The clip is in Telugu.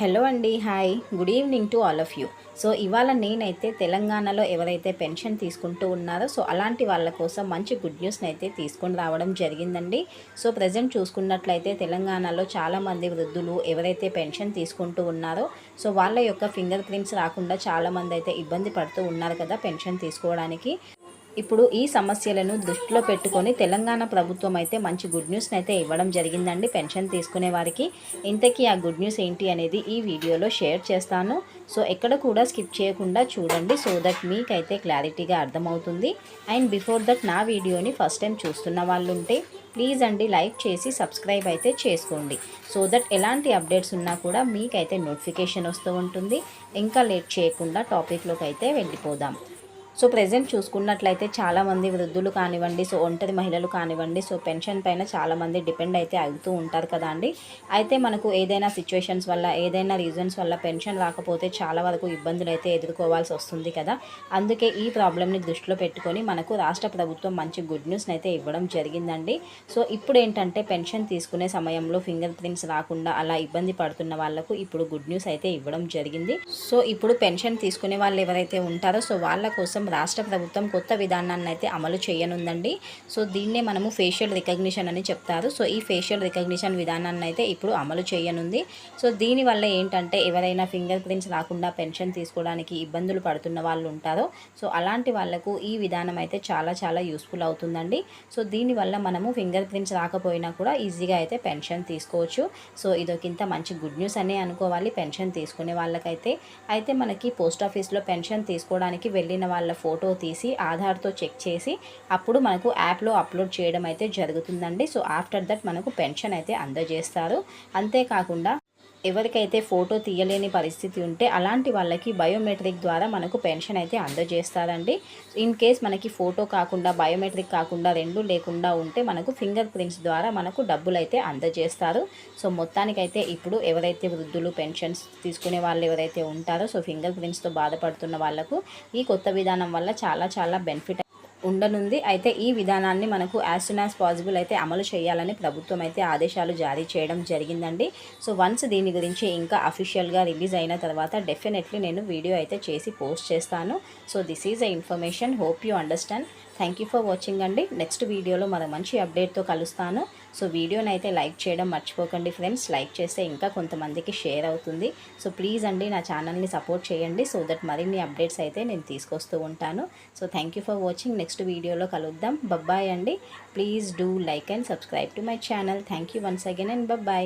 హలో అండి hi good evening to all of you so ఇవాళ నేనైతే తెలంగాణలో ఎవరైతే పెన్షన్ తీసుకుంటూ ఉన్నారో సో అలాంటి వాళ్ళ కోసం మంచి గుడ్ న్యూస్ని అయితే తీసుకొని రావడం జరిగిందండి. సో ప్రజెంట్ చూసుకున్నట్లయితే తెలంగాణలో చాలామంది వృద్ధులు ఎవరైతే పెన్షన్ తీసుకుంటూ ఉన్నారో సో వాళ్ళ యొక్క ఫింగర్ ప్రింట్స్ రాకుండా చాలామంది అయితే ఇబ్బంది పడుతూ ఉన్నారు కదా పెన్షన్ తీసుకోవడానికి. ఇప్పుడు ఈ సమస్యలను దృష్టిలో పెట్టుకొని తెలంగాణ ప్రభుత్వం అయితే మంచి గుడ్ న్యూస్ని అయితే ఇవ్వడం జరిగిందండి. పెన్షన్ తీసుకునే వారికి ఇంతకీ ఆ గుడ్ న్యూస్ ఏంటి అనేది ఈ వీడియోలో షేర్ చేస్తాను. సో ఎక్కడ కూడా స్కిప్ చేయకుండా చూడండి సో దట్ మీకైతే క్లారిటీగా అర్థమవుతుంది. అండ్ బిఫోర్ దట్ నా వీడియోని ఫస్ట్ టైం చూస్తున్న వాళ్ళు ఉంటే ప్లీజ్ అండి లైక్ చేసి సబ్స్క్రైబ్ అయితే చేసుకోండి. సో దట్ ఎలాంటి అప్డేట్స్ ఉన్నా కూడా మీకైతే నోటిఫికేషన్ వస్తూ ఉంటుంది. ఇంకా లేట్ చేయకుండా టాపిక్లోకి అయితే వెళ్ళిపోదాం. సో ప్రజెంట్ చూసుకున్నట్లయితే చాలామంది వృద్ధులు కానివ్వండి సో ఒంటరి మహిళలు కానివ్వండి సో పెన్షన్ పైన చాలామంది డిపెండ్ అయితే అవుతూ ఉంటారు కదా అండి. అయితే మనకు ఏదైనా సిచ్యువేషన్స్ వల్ల ఏదైనా రీజన్స్ వల్ల పెన్షన్ రాకపోతే చాలా వరకు ఇబ్బందులు అయితే ఎదుర్కోవాల్సి వస్తుంది కదా. అందుకే ఈ ప్రాబ్లమ్ని దృష్టిలో పెట్టుకొని మనకు రాష్ట్ర ప్రభుత్వం మంచి గుడ్ న్యూస్ని అయితే ఇవ్వడం జరిగిందండి. సో ఇప్పుడు ఏంటంటే పెన్షన్ తీసుకునే సమయంలో ఫింగర్ ప్రింట్స్ రాకుండా అలా ఇబ్బంది పడుతున్న వాళ్ళకు ఇప్పుడు గుడ్ న్యూస్ అయితే ఇవ్వడం జరిగింది. సో ఇప్పుడు పెన్షన్ తీసుకునే వాళ్ళు ఎవరైతే ఉంటారో సో వాళ్ళ కోసం రాష్ట్ర ప్రభుత్వం కొత్త విధానాన్ని అయితే అమలు చేయనుందండి. సో దీన్నే మనము ఫేషియల్ రికగ్నిషన్ అని చెప్తారు. సో ఈ ఫేషియల్ రికగ్నిషన్ విధానాన్ని అయితే ఇప్పుడు అమలు చేయనుంది. సో దీనివల్ల ఏంటంటే ఎవరైనా ఫింగర్ ప్రింట్స్ రాకుండా పెన్షన్ తీసుకోవడానికి ఇబ్బందులు పడుతున్న వాళ్ళు ఉంటారో. సో అలాంటి వాళ్ళకు ఈ విధానం అయితే చాలా చాలా యూస్ఫుల్ అవుతుందండి. సో దీనివల్ల మనము ఫింగర్ ప్రింట్స్ రాకపోయినా కూడా ఈజీగా అయితే పెన్షన్ తీసుకోవచ్చు. సో ఇదొకింత మంచి గుడ్ న్యూస్ అనే అనుకోవాలి. పెన్షన్ తీసుకునే వాళ్ళకైతే. అయితే మనకి పోస్ట్ ఆఫీస్లో పెన్షన్ తీసుకోవడానికి వెళ్ళిన వాళ్ళ ఫోటో తీసి ఆధార్తో చెక్ చేసి అప్పుడు మనకు యాప్లో అప్లోడ్ చేయడం అయితే జరుగుతుందండి. సో ఆఫ్టర్ దట్ మనకు పెన్షన్ అయితే అందజేస్తారు. అంతేకాకుండా ఎవరికైతే ఫోటో తీయలేని పరిస్థితి ఉంటే అలాంటి వాళ్ళకి బయోమెట్రిక్ ద్వారా మనకు పెన్షన్ అయితే అందజేస్తారండి. ఇన్ కేస్ మనకి ఫోటో కాకుండా బయోమెట్రిక్ కాకుండా రెండు లేకుండా ఉంటే మనకు ఫింగర్ ప్రింట్స్ ద్వారా మనకు డబ్బులు అయితే అందజేస్తారు. సో మొత్తానికైతే ఇప్పుడు ఎవరైతే వృద్ధులు పెన్షన్స్ తీసుకునే వాళ్ళు ఎవరైతే ఉంటారో సో ఫింగర్ ప్రింట్స్తో బాధపడుతున్న వాళ్ళకు ఈ కొత్త విధానం వల్ల చాలా చాలా బెనిఫిట్ ఉండనుంది. అయితే ఈ విధానాన్ని మనకు యాజ్ సూన్ యాజ్ పాసిబుల్ అయితే అమలు చేయాలని ప్రభుత్వం అయితే ఆదేశాలు జారీ చేయడం జరిగిందండి. సో వన్స్ దీని గురించి ఇంకా అఫీషియల్గా రిలీజ్ అయిన తర్వాత డెఫినెట్లీ నేను వీడియో అయితే చేసి పోస్ట్ చేస్తాను. So this is a information hope you understand thank you for watching అండి. నెక్స్ట్ వీడియోలో మన మంచి అప్డేట్తో కలుస్తాను. సో వీడియోని అయితే లైక్ చేయడం మర్చిపోకండి ఫ్రెండ్స్. లైక్ చేస్తే ఇంకా కొంతమందికి షేర్ అవుతుంది. సో ప్లీజ్ అండి నా ఛానల్ని సపోర్ట్ చేయండి సో దట్ మరిన్ని అప్డేట్స్ అయితే నేను తీసుకొస్తూ ఉంటాను. So thank you for watching. Next వీడియోలో కలుద్దాం. బబ్బాయ్ అండి. Please do like and subscribe to my channel. Thank you once again and bye bye.